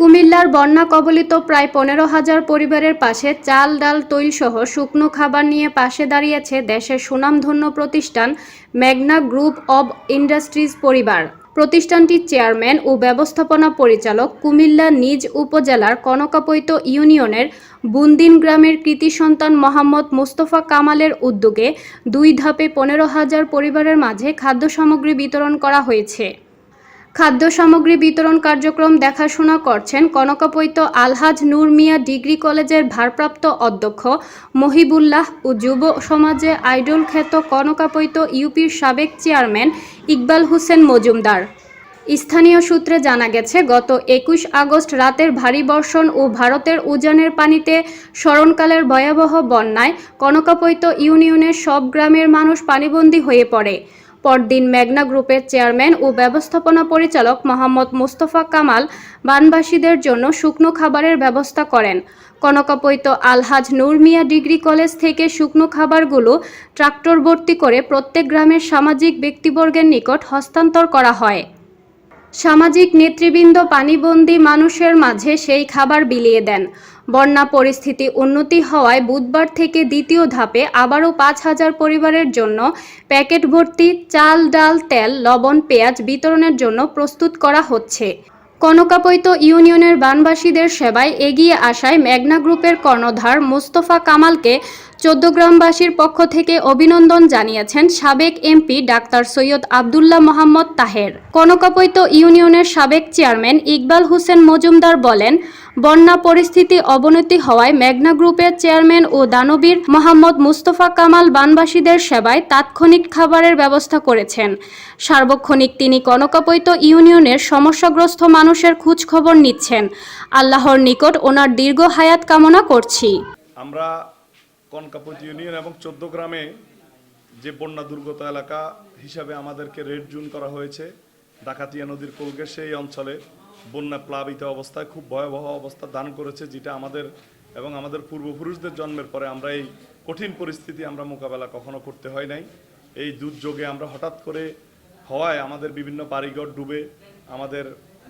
কুমিল্লার বন্যা কবলিত প্রায় পনেরো হাজার পরিবারের পাশে চাল, ডাল তৈলসহ শুকনো খাবার নিয়ে পাশে দাঁড়িয়েছে দেশের সুনামধন্য প্রতিষ্ঠান ম্যাগনা গ্রুপ অব ইন্ডাস্ট্রিজ পরিবার। প্রতিষ্ঠানটির চেয়ারম্যান ও ব্যবস্থাপনা পরিচালক কুমিল্লা নিজ উপজেলার কনকাপৈত ইউনিয়নের বুন্দিন গ্রামের কৃতি সন্তান মোহাম্মদ মোস্তফা কামালের উদ্যোগে দুই ধাপে পনেরো হাজার পরিবারের মাঝে খাদ্য সামগ্রী বিতরণ করা হয়েছে। খাদ্য সামগ্রী বিতরণ কার্যক্রম দেখাশোনা করছেন কনকাপৈত আলহাজ নূর মিয়া ডিগ্রি কলেজের ভারপ্রাপ্ত অধ্যক্ষ মহিবুল্লাহ ও যুব সমাজে আইডল খ্যাত কনকাপৈত ইউপির সাবেক চেয়ারম্যান ইকবাল হোসেন মজুমদার। স্থানীয় সূত্রে জানা গেছে, গত একুশ আগস্ট রাতের ভারী বর্ষণ ও ভারতের উজানের পানিতে স্মরণকালের ভয়াবহ বন্যায় কনকাপৈত ইউনিয়নের সব গ্রামের মানুষ পানিবন্দী হয়ে পড়ে। পরদিন মেঘনা গ্রুপের চেয়ারম্যান ও ব্যবস্থাপনা পরিচালক মোহাম্মদ মোস্তফা কামাল বানবাসীদের জন্য শুকনো খাবারের ব্যবস্থা করেন। কনকাপৈত আলহাজ নূর মিয়া ডিগ্রি কলেজ থেকে শুকনো খাবারগুলো ট্রাক্টর ভর্তি করে প্রত্যেক গ্রামের সামাজিক ব্যক্তিবর্গের নিকট হস্তান্তর করা হয়। সামাজিক নেতৃবৃন্দ পানিবন্দী মানুষের মাঝে সেই খাবার বিলিয়ে দেন। বন্যা পরিস্থিতি উন্নতি হওয়ায় বুধবার থেকে দ্বিতীয় ধাপে আবারও পাঁচ হাজার পরিবারের জন্য প্যাকেট ভর্তি, চাল, ডাল, তেল, লবণ, পেঁয়াজ বিতরণের জন্য প্রস্তুত করা হচ্ছে। কনকাপৈত ইউনিয়নের বানবাসীদের সেবায় এগিয়ে আসায় মেঘনা গ্রুপের কর্ণধার মোস্তফা কামালকে চোদ্দগ্রামবাসীর পক্ষ থেকে অভিনন্দন জানিয়েছেন সাবেক এমপি ডাক্তার সৈয়দ আবদুল্লাহ মোহাম্মদ তাহের। কনকাপৈত ইউনিয়নের সাবেক চেয়ারম্যান ইকবাল হোসেন মজুমদার বলেন, বন্যা পরিস্থিতি অবনতি হওয়ায় মেঘনা গ্রুপের চেয়ারম্যান ও দানবীর মোহাম্মদ মুস্তফা কামাল বানবাসীদের সেবায় তাৎক্ষণিক খাবারের ব্যবস্থা করেছেন। সার্বক্ষণিক তিনি কনকাপৈত ইউনিয়নের সমস্যাগ্রস্ত মানুষের খোঁজখবর নিচ্ছেন। আল্লাহর নিকট ওনার দীর্ঘ হায়াত কামনা করছি। আমরা কনকাপত ইউনিয়ন এবং চোদ্দ গ্রামে যে বন্যা দুর্গত এলাকা হিসাবে আমাদেরকে রেড জুন করা হয়েছে, ডাকাতিয়া নদীর কোলগে সেই অঞ্চলে বন্যা প্লাবিত অবস্থায় খুব ভয়াবহ অবস্থা দান করেছে, যেটা আমাদের এবং আমাদের পূর্বপুরুষদের জন্মের পরে আমরা এই কঠিন পরিস্থিতি আমরা মোকাবেলা কখনো করতে হয় নাই। এই দুর্যোগে আমরা হঠাৎ করে হওয়ায় আমাদের বিভিন্ন বাড়িঘর ডুবে, আমাদের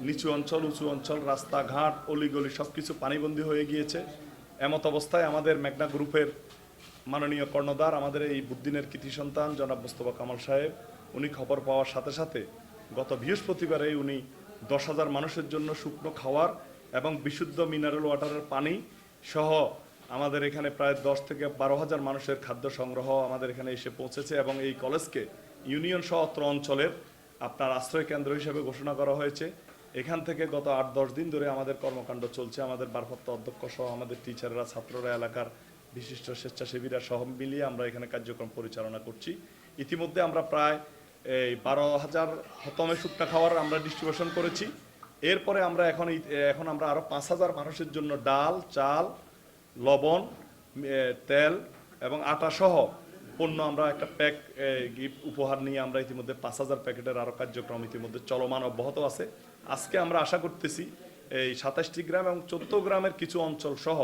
নিচু অঞ্চল, উঁচু অঞ্চল, রাস্তাঘাট, অলিগলি সব কিছু পানিবন্দী হয়ে গিয়েছে। এমত অবস্থায় আমাদের মেঘনা গ্রুপের মাননীয় কর্ণধার, আমাদের এই বুদ্দিনের কৃতি সন্তান জনাব মোস্তফা কামাল সাহেব, উনি খবর পাওয়ার সাথে সাথে গত বৃহস্পতিবারে উনি দশ হাজার মানুষের জন্য শুকনো খাওয়ার এবং বিশুদ্ধ মিনারেল ওয়াটারের পানি সহ আমাদের এখানে প্রায় দশ থেকে বারো হাজার মানুষের খাদ্য সংগ্রহ আমাদের এখানে এসে পৌঁছেছে এবং এই কলেজকে ইউনিয়ন সহ অত্র অঞ্চলের আপনার আশ্রয় কেন্দ্র হিসেবে ঘোষণা করা হয়েছে। এখান থেকে গত আট দশ দিন ধরে আমাদের কর্মকাণ্ড চলছে। আমাদের ভারপ্রাপ্ত অধ্যক্ষ সহ আমাদের টিচাররা ছাত্ররা, এলাকার বিশিষ্ট স্বেচ্ছাসেবীরা সহ মিলিয়ে আমরা এখানে কার্যক্রম পরিচালনা করছি। ইতিমধ্যে আমরা প্রায়, এই, বারো হাজার হতমে শুকনা খাওয়ার আমরা ডিস্ট্রিবিউশন করেছি। এরপরে আমরা এখন এখন আমরা আরও পাঁচ হাজার মানুষের জন্য ডাল, চাল, লবণ তেল এবং আটা সহ পণ্য আমরা একটা প্যাক গিফট উপহার নিয়ে আমরা ইতিমধ্যে পাঁচ হাজার প্যাকেটের আরও কার্যক্রম ইতিমধ্যে চলমান অব্যাহত আছে। আজকে আমরা আশা করতেছি, এই সাতাশটি গ্রাম এবং চোদ্দ গ্রামের কিছু অঞ্চল সহ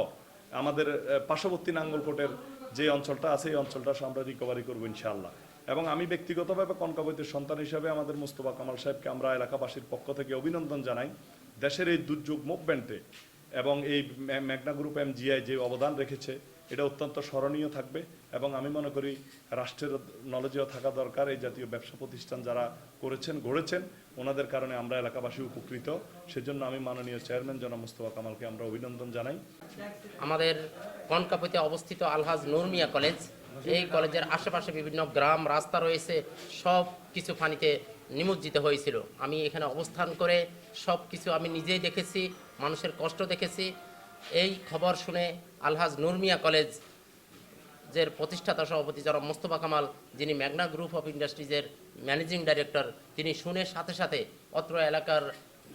আমাদের পার্শ্ববর্তী নাঙ্গলকোটের যে অঞ্চলটা আছে, এই অঞ্চলটা আমরা রিকভারি করব ইনশাল্লাহ এবং আমি ব্যক্তিগতভাবে কনকাবৈতের সন্তান হিসাবে আমাদের মুস্তফা কামাল সাহেবকে আমরা এলাকাবাসীর পক্ষ থেকে অভিনন্দন জানাই। দেশের এই দুর্যোগ মুভমেন্টে এবং এই ম্যাগনা গ্রুপ এমজিআই যে অবদান রেখেছে এটা অত্যন্ত স্মরণীয় থাকবে এবং আমি মনে করি রাষ্ট্রের নলেজেও থাকা দরকার। এই জাতীয় ব্যবসা প্রতিষ্ঠান যারা করেছেন, গড়েছেন, ওনাদের কারণে আমরা এলাকাবাসী উপকৃত। সেজন্য আমি মাননীয় চেয়ারম্যান জনাব মুস্তফা কামালকে আমরা অভিনন্দন জানাই। আমাদের কনকাপতিতে অবস্থিত আলহাজ নুরমিয়া কলেজ। এই কলেজের আশেপাশে বিভিন্ন গ্রাম, রাস্তা রয়েছে, সব কিছু পানিতে নিমজ্জিত হয়েছিল। আমি এখানে অবস্থান করে সব কিছু আমি নিজেই দেখেছি, মানুষের কষ্ট দেখেছি। এই খবর শুনে আলহাজ নুরমিয়া কলেজ যের প্রতিষ্ঠাতা সভাপতি জনাব মোস্তফা কামাল, যিনি ম্যাগনা গ্রুপ অফ ইন্ডাস্ট্রিজের ম্যানেজিং ডাইরেক্টর, তিনি শুনে সাথে সাথে অত্র এলাকার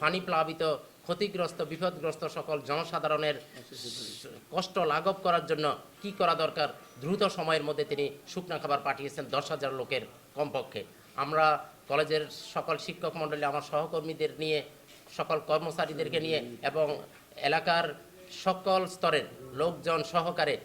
পানি প্লাবিত ক্ষতিগ্রস্ত, বিপদগ্রস্ত সকল জনসাধারণের কষ্ট লাঘব করার জন্য কি করা দরকার, দ্রুত সময়ের মধ্যে তিনি শুকনা খাবার পাঠিয়েছেন দশ হাজার লোকের কমপক্ষে। আমরা কলেজের সকল শিক্ষক মণ্ডলী, আমার সহকর্মীদের নিয়ে, সকল কর্মচারীদেরকে নিয়ে এবং এলাকার সকল স্তরের লোকজন সহকারে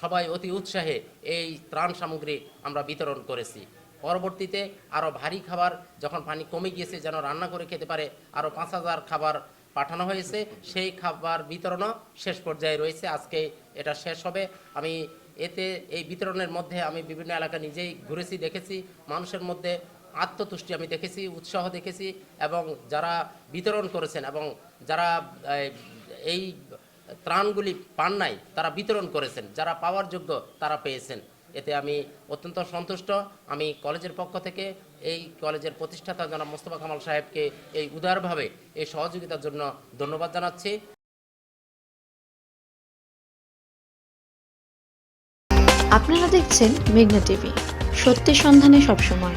সবাই অতি উৎসাহে এই ত্রাণ সামগ্রী আমরা বিতরণ করেছি। পরবর্তীতে আরও ভারী খাবার যখন পানি কমে গিয়েছে যেন রান্না করে খেতে পারে আরও পাঁচ হাজার খাবার পাঠানো হয়েছে সেই খাবার বিতরণও শেষ পর্যায়ে রয়েছে। আজকে এটা শেষ হবে। আমি এতে এই বিতরণের মধ্যে আমি বিভিন্ন এলাকা নিজেই ঘুরেছি দেখেছি। মানুষের মধ্যে আত্মতুষ্টি আমি দেখেছি উৎসাহ দেখেছি এবং যারা বিতরণ করেছেন এবং যারা এই, ত্রাণগুলি পান নাই, তারা বিতরণ করেছেন। যারা পাওয়ার যোগ্য, তারা পেয়েছেন। এতে আমি অত্যন্ত সন্তুষ্ট। আমি কলেজের পক্ষ থেকে এই কলেজের প্রতিষ্ঠাতা জনাব মোস্তফা কামাল সাহেবকে এই উদারভাবে, এই সহযোগিতার জন্য ধন্যবাদ জানাচ্ছি। আপনারা দেখছেন মেঘনা টিভি। সত্যি সন্ধানে সবসময়।